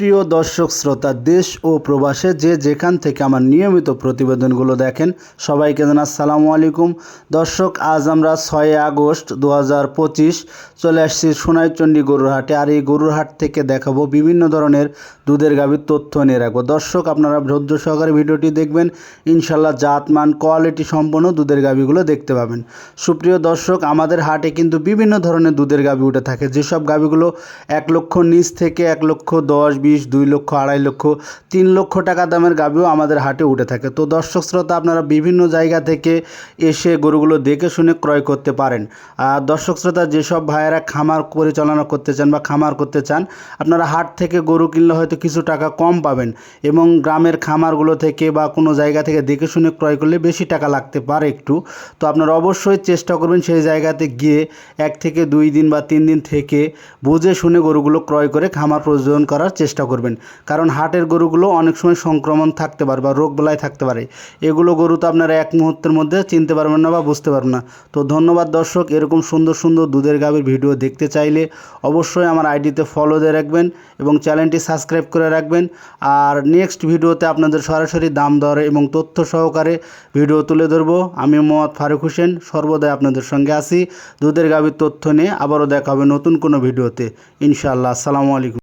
প্রিয় দর্শক, শ্রোতা, দেশ ও প্রবাসে যে যেখান থেকে আমার নিয়মিত প্রতিবেদনগুলো দেখেন, সবাইকে জানা আসসালামু আলাইকুম। দর্শক, আজ আমরা ছয় আগস্ট দু হাজার পঁচিশ, চলে আসছি সোনাইচন্ডী গরুর হাটে আর এই গরুর হাট থেকে দেখাবো বিভিন্ন ধরনের দুধের গাভীর তথ্য নিয়ে রাখব। দর্শক, আপনারা ধৈর্য সহকারে ভিডিওটি দেখবেন। ইনশাল্লাহ জাতমান, কোয়ালিটি সম্পন্ন দুধের গাভীগুলো দেখতে পাবেন। সুপ্রিয় দর্শক, আমাদের হাটে কিন্তু বিভিন্ন ধরনের দুধের গাভী উঠে থাকে। যেসব গাভীগুলো এক লক্ষ নিচ থেকে এক লক্ষ দশ, বিশ দুই লক্ষ, আড়াই লক্ষ, তিন লক্ষ টাকা দামের গাভীও আমাদের হাটে উঠে থাকে। তো দর্শক শ্রোতা, আপনারা বিভিন্ন জায়গা থেকে এসে গরুগুলো দেখে শুনে ক্রয় করতে পারেন। আর দর্শক শ্রোতা, যেসব ভাইয়েরা খামার পরিচালনা করতে চান বা খামার করতে চান, আপনারা হাট থেকে গরু কিনলে হয়তো কিছু টাকা কম পাবেন এবং গ্রামের খামারগুলো থেকে বা কোনো জায়গা থেকে দেখে শুনে ক্রয় করলে বেশি টাকা লাগতে পারে একটু। তো আপনারা অবশ্যই চেষ্টা করবেন সেই জায়গাতে গিয়ে এক থেকে দুই দিন বা তিন দিন থেকে বুঝে শুনে গরুগুলো ক্রয় করে খামার প্রযোজন করার চেষ্টা করবেন। কারণ হাটের গরুগুলো অনেক সময় সংক্রমণ থাকতে পারে বা রোগ বেলায় থাকতে পারে। এগুলো গরু তো আপনারা এক মুহূর্তের মধ্যে চিনতে পারবেন না বা বুঝতে পারবেন না। তো ধন্যবাদ দর্শক, এরকম সুন্দর সুন্দর দুধের গাভীর ভিডিও দেখতে চাইলে অবশ্যই আমার আইডিতে ফলো দিয়ে রাখবেন এবং চ্যানেলটি সাবস্ক্রাইব করে রাখবেন। আর নেক্সট ভিডিওতে আপনাদের সরাসরি দাম দর এবং তথ্য সহকারে ভিডিও তুলে ধরবো। আমি মোহাম্মদ ফারুক হোসেন, সর্বদাই আপনাদের সঙ্গে আছি। দুধের গাভীর তথ্য নিয়ে আবারও দেখা হবে নতুন কোনো ভিডিওতে। ইনশাআল্লাহ, আসসালামু আলাইকুম।